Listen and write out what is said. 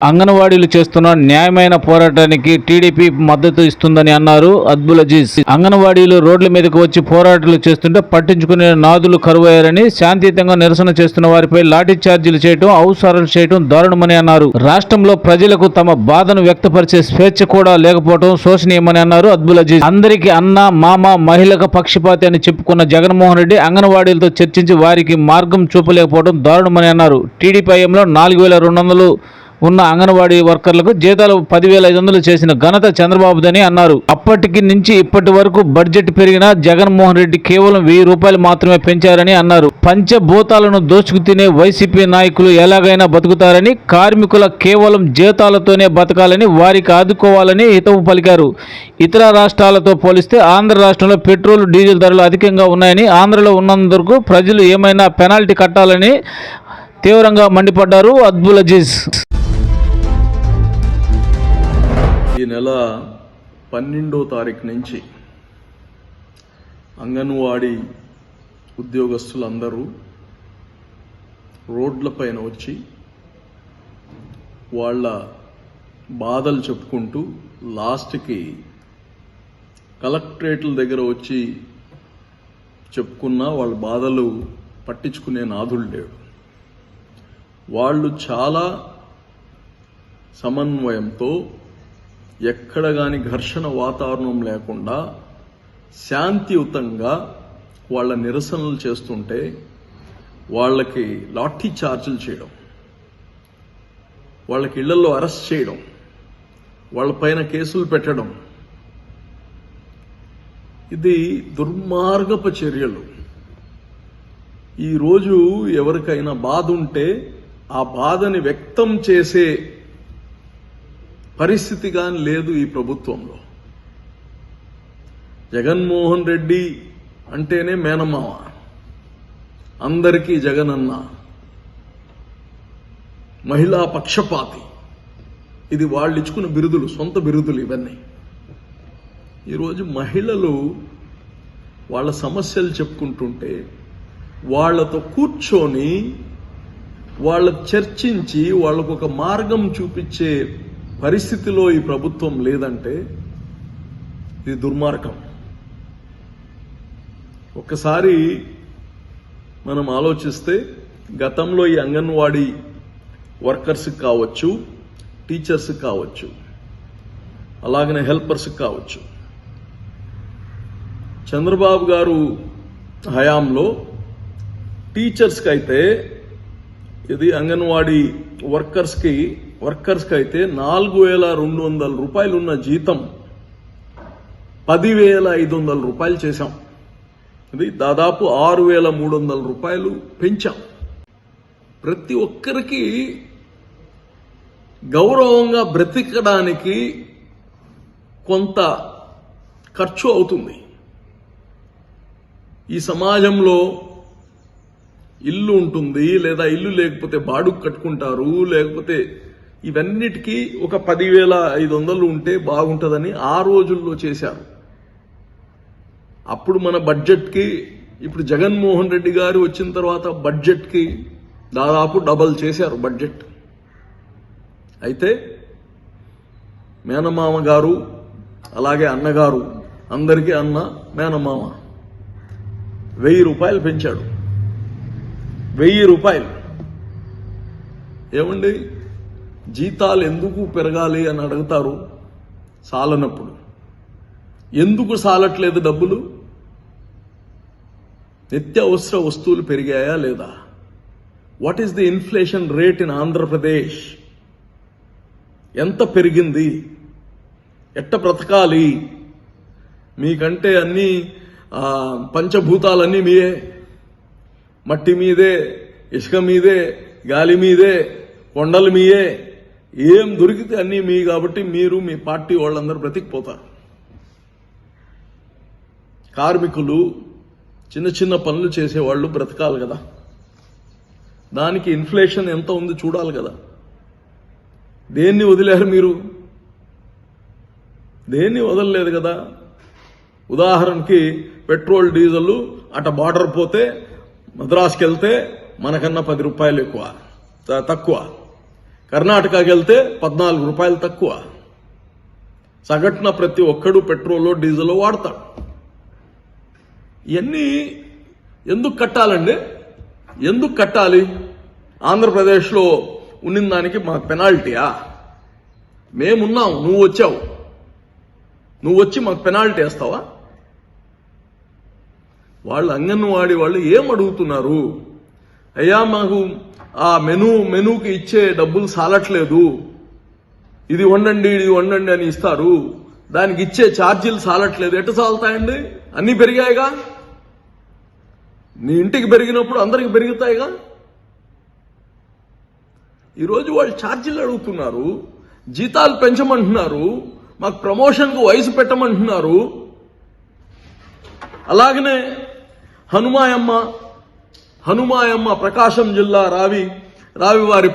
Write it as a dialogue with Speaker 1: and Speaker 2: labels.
Speaker 1: అంగన్వాడీలు చేస్తున్న న్యాయమైన పోరాటానికి టీడీపీ మద్దతు ఇస్తుందని అన్నారు అద్బుల్ అంగన్వాడీలు రోడ్ల మీదకు వచ్చి పోరాటాలు చేస్తుంటే పట్టించుకునే నాదులు కరువయ్యారని శాంతియుతంగా నిరసన చేస్తున్న వారిపై లాఠీ చార్జీలు చేయడం అవసరాలు చేయటం చేయడం దారుణమని అన్నారు. రాష్ట్రంలో ప్రజలకు తమ బాధను వ్యక్తపరిచే స్వేచ్ఛ కూడా లేకపోవడం శోచనీయమని అన్నారు అద్బుల్ అందరికీ అన్న మామ మహిళకు పక్షపాతి అని చెప్పుకున్న జగన్మోహన్ రెడ్డి అంగన్వాడీలతో చర్చించి వారికి మార్గం చూపలేకపోవడం దారుణమని అన్నారు. టీడీపీ హయాంలో నాలుగు వేల రెండు వందలు ఉన్న అంగన్వాడీ వర్కర్లకు జీతాలు పదివేల ఐదు వందలు చేసిన ఘనత చంద్రబాబుదని అన్నారు. అప్పటికి నుంచి ఇప్పటి వరకు బడ్జెట్ పెరిగినా జగన్మోహన్ రెడ్డి కేవలం వెయ్యి రూపాయలు మాత్రమే పెంచారని అన్నారు. పంచభూతాలను దోచుకు తినే వైసీపీ నాయకులు ఎలాగైనా బతుకుతారని కార్మికుల కేవలం జీతాలతోనే బతకాలని వారికి ఆదుకోవాలని హితవు పలికారు. ఇతర రాష్ట్రాలతో పోలిస్తే ఆంధ్ర రాష్ట్రంలో పెట్రోల్ డీజిల్ ధరలు అధికంగా ఉన్నాయని ఆంధ్రలో ఉన్నందుకు ప్రజలు ఏమైనా పెనాల్టీ కట్టాలని తీవ్రంగా మండిపడ్డారు అద్బుల్ అజీజ్
Speaker 2: ఈ నెల పన్నెండో తారీఖు నుంచి అంగన్వాడీ ఉద్యోగస్తులందరూ రోడ్లపైన వచ్చి వాళ్ళ బాధలు చెప్పుకుంటూ లాస్ట్కి కలెక్టరేట్ల దగ్గర వచ్చి చెప్పుకున్న వాళ్ళ బాధలు పట్టించుకునే నాథులు లేడు. వాళ్ళు చాలా సమన్వయంతో ఎక్కడ కాని ఘర్షణ వాతావరణం లేకుండా శాంతియుతంగా వాళ్ళ నిరసనలు చేస్తుంటే వాళ్ళకి లాఠీ చార్జీలు చేయడం వాళ్ళకి ఇళ్ళలో అరెస్ట్ చేయడం వాళ్ళపైన కేసులు పెట్టడం. ఇది దుర్మార్గపు చర్యలు. ఈరోజు ఎవరికైనా బాధ ఉంటే ఆ బాధని వ్యక్తం చేసే పరిస్థితి కానీ లేదు ఈ ప్రభుత్వంలో. జగన్మోహన్ రెడ్డి అంటేనే మేనమావ అందరికీ జగనన్న. మహిళా పక్షపాతి. ఇది వాళ్ళు ఇచ్చుకున్న బిరుదులు సొంత బిరుదులు ఇవన్నీ. ఈరోజు మహిళలు వాళ్ళ సమస్యలు చెప్పుకుంటుంటే వాళ్ళతో కూర్చొని వాళ్ళ చర్చించి వాళ్ళకు ఒక మార్గం చూపించే పరిస్థితిలో ఈ ప్రభుత్వం లేదంటే ఇది దుర్మార్గం. ఒక్కసారి మనం ఆలోచిస్తే గతంలో ఈ అంగన్వాడీ వర్కర్స్ కావచ్చు టీచర్స్ కావచ్చు అలాగనే హెల్పర్స్ కావచ్చు. చంద్రబాబు గారు హయాంలో టీచర్స్కి అయితే ఇది అంగన్వాడీ వర్కర్స్కి వర్కర్స్కి అయితే నాలుగు వేల రెండు వందల రూపాయలు ఉన్న జీతం పదివేల ఐదు వందల రూపాయలు చేశాం. ఇది దాదాపు ఆరు వేల మూడు వందల రూపాయలు పెంచాం. ప్రతి ఒక్కరికి గౌరవంగా బ్రతికడానికి కొంత ఖర్చు అవుతుంది. ఈ సమాజంలో ఇల్లు ఉంటుంది లేదా ఇల్లు లేకపోతే బాడుకు కట్టుకుంటారు లేకపోతే ఇవన్నిటికీ ఒక పదివేల ఐదు వందలు ఉంటే బాగుంటుందని ఆ రోజుల్లో చేశారు. అప్పుడు మన బడ్జెట్కి ఇప్పుడు జగన్మోహన్ రెడ్డి గారు వచ్చిన తర్వాత బడ్జెట్కి దాదాపు డబల్ చేశారు బడ్జెట్. అయితే మేనమామ గారు అలాగే అన్నగారు అందరికీ అన్న మేనమామ వెయ్యి రూపాయలు పెంచాడు. వెయ్యి రూపాయలు. ఏమండి? జీతాలు ఎందుకు పెరగాలి అని అడుగుతారు సాలనప్పుడు. ఎందుకు సాలట్లేదు డబ్బులు? నిత్యావసర వస్తువులు పెరిగాయా లేదా? What is the inflation rate in Andhra Pradesh ఎంత పెరిగింది? ఎట్ట బ్రతకాలి? మీకంటే అన్నీ పంచభూతాలన్నీ మీయే. మట్టి మీదే ఇసుక మీదే గాలి మీదే కొండలు మీయే. ఏం దొరికితే అన్నీ మీ కాబట్టి మీరు మీ పార్టీ వాళ్ళందరూ బ్రతికిపోతారు. కార్మికులు చిన్న చిన్న పనులు చేసేవాళ్ళు బ్రతకాలి కదా. దానికి ఇన్ఫ్లేషన్ ఎంత ఉంది చూడాలి కదా. దేన్ని వదిలేరు మీరు? దేన్ని వదలలేదు కదా. ఉదాహరణకి పెట్రోల్ డీజిల్ అట బార్డర్ పోతే మద్రాసుకి వెళ్తే మనకన్నా పది రూపాయలు ఎక్కువ త- తక్కువ. కర్ణాటకకి వెళ్తే పద్నాలుగు రూపాయలు తక్కువ. సగటున ప్రతి ఒక్కడు పెట్రోల్ డీజిల్ వాడతాడు. ఇవన్నీ ఎందుకు కట్టాలండి? ఎందుకు కట్టాలి? ఆంధ్రప్రదేశ్లో ఉన్న దానికి మాకు పెనాల్టీయా? మేమున్నాం నువ్వు వచ్చావు. నువ్వు వచ్చి మాకు పెనాల్టీ వేస్తావా? వాళ్ళు అంగన్వాడి వాళ్ళు ఏం అడుగుతున్నారు? అయ్యా మాకు ఆ మెను మెనూకి ఇచ్చే డబ్బులు సాలట్లేదు. ఇది వండండి ఇది వండండి అని ఇస్తారు. దానికి ఇచ్చే ఛార్జీలు సాలట్లేదు. ఎట్ట సాలుతాయండి? అన్నీ పెరిగాయిగా? నీ ఇంటికి పెరిగినప్పుడు అందరికి పెరుగుతాయిగా? ఈరోజు వాళ్ళు ఛార్జీలు అడుగుతున్నారు. జీతాలు పెంచమంటున్నారు. మాకు ప్రమోషన్కు వయసు పెట్టమంటున్నారు. అలాగనే హనుమాయమ్మ హనుమాయమ్మ ప్రకాశం జిల్లా రావి రావివారి